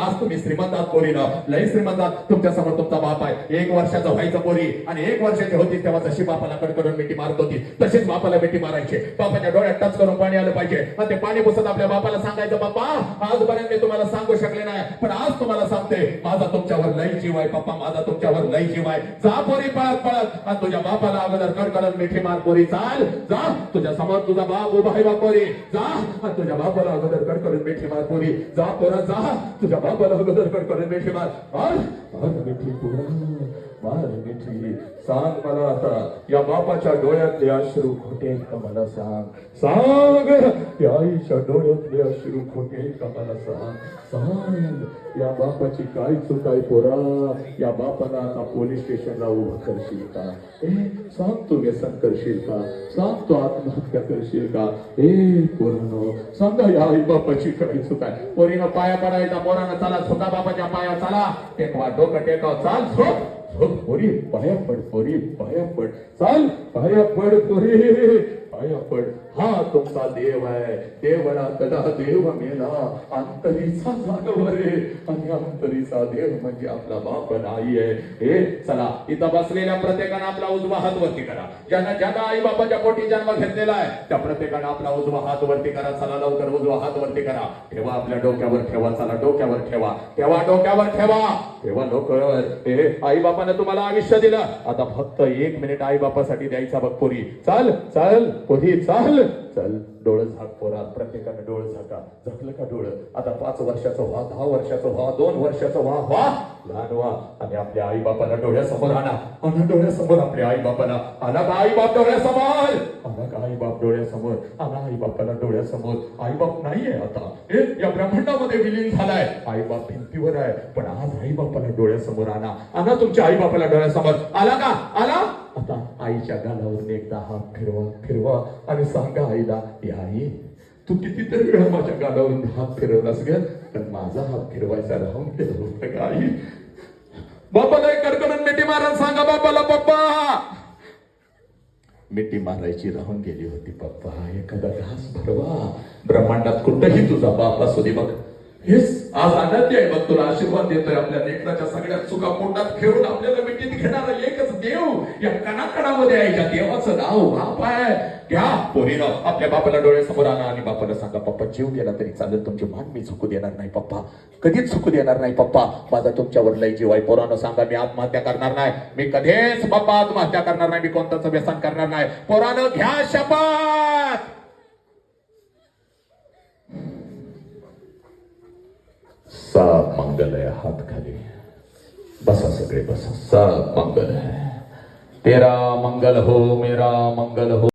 आज तुम्ही श्रीमंतात पोरी ना लय श्रीमंतात तुमच्यासमोर तुमचा बाप आहे. एक वर्षाचा व्हायचं पोरी आणि एक वर्षाची होती तेव्हा जशी बापाला कडकडून मिठी मारत होती. तशीच बापाला मिठी मारायची. बापाच्या डोळ्यात टच करून पाणी आलं पाहिजे. आणि ते पाणी पुसत आपल्या बापाला सांगायचं बाप्पा आजपर्यंत मी तुम्हाला सांगू शकले नाही पण आज तुम्हाला सांगते माझा तुमच्यावर लय जीव आहे पप्पा माझा तुमच्यावर लय जीव आहे. जा पोरी पळत पळत. आणि तुझ्या बापाला अगोदर कडकडून मिठी मार पोरी. चाल जा. तुझ्या समोर तुझा बाप उभा आहे बा पोरी. जा. तुझ्या बापाला अगोदर कडकडून मिठी मार पोरी. जा पोरा जा. तुझ्या बापाला अगोदर कडकडून मिठी मार मार मार मिठी मिठी सांग मला आता या बापाच्या डोळ्यातले अश्रू खोटे आहेत का मला सांग? सांग या आईच्या डोळ्यातले अश्रू खोटे आहेत का मला सांग? सांग या बापाची काय चूक आहे पोरा? या बापाला आता पोलीस स्टेशनला उभं करशील का? ए सांग तू व्यसन करशील का? सांग तू आत्महत्या करशील का? ए पोरानो सांगा या आई बापाची काय चूक आहे? पोरीनं पाया पडायचा पोरानं चला झोका बापाच्या पाया चला. टेकवा डोकं टेकाव चाल झोप. झोप पोरी पाया पड पोरी पाया पड. चाल पाया पड पोरी पाया पड. हा तुमचा देव आहे. देवळा कदा देव मेला? अंतरीचा जागवरे आणि अंतरीचा देव म्हणजे आपला बाप नाही आहे. हे चला इथं बसलेल्या प्रत्येकानं आपला उजवा हात वरती करा. ज्यांना ज्यांना आई बाबाच्या पोटी जन्म घेतलेला आहे त्या प्रत्येकानं आपला उजवा हात वरती करा. चला लवकर उजवा हात वरती करा. ठेवा आपल्या डोक्यावर ठेवा. चला डोक्यावर ठेवा. ठेवा डोक्यावर ठेवा. ठेवा डोक्यावर हे आई बापानं तुम्हाला आयुष्य दिलं. आता फक्त एक मिनिट आई बापासाठी द्यायचा बघ पोरी. चाल चल पोरी चाल. चल डोळं झाक पोरा प्रत्येकानं डोळं झाका. झाकलं का डोळं? आता पाच वर्षाचं व्हा दहा वर्षाचं व्हा दोन वर्षाचं व्हा व्हा. लहान व्हा. आणि आपल्या आई बापाला डोळ्यासमोर आणा. आणा डोळ्यासमोर आपल्या आई बापाला आला का आई बाप डोळ्यासमोर. आला का आई बाप डोळ्यासमोर. आला आई बापाला डोळ्यासमोर. आई बाप नाहीये आता. हे या ब्रह्मांडामध्ये विलीन झालाय. आई बाप भिंतीवर आहे. पण आज आई बापाला डोळ्यासमोर आणा. आणा तुमच्या आई बापाला डोळ्यासमोर. आला का? आला? आता आईच्या गालावरून एकदा हात फिरवा फिरवा आणि सांगा आईला या आई तू कितीतरी वेळा माझ्या गालावरून हात फिरवलास ग? पण माझा हात फिरवायचा राहून गेला होता का आई. बापाला एक कडकडून मिठी मारा सांगा बापाला पप्पा. मिठी मारायची राहून गेली होती पप्पा. एखादा घास भरवा. ब्रह्मांडात कुठंही तुझा बाप असू दे बघ. हेच आज आनंदी आहे. बघ तुला आशीर्वाद देतोय आपल्या नेत्राच्या सगळ्या चुका पोटात खेळून आपल्याला मिठीत घेणारा एकच देव या कणाकणामध्ये आहे. या देवाचं नाव बाप आहे घ्या पोरीनं आपल्या बापाला डोळ्यासमोर आणा आणि बापाला सांगा पप्पा जीव गेला तरी चालेल तुमचे मान मी झुकू देणार नाही पप्पा. कधीच झुकू देणार नाही पप्पा. माझा तुमच्यावर लय जीव आहे. पोरानं सांगा मी आत्महत्या करणार नाही. मी कधीच पप्पा आत्महत्या करणार नाही. मी कोणताच व्यसन करणार नाही. पोरानं घ्या शपथ! सा मंगल है हाथ खाली. बसा सगळे बसा. सा मंगल है तेरा मंगल हो मेरा मंगल हो.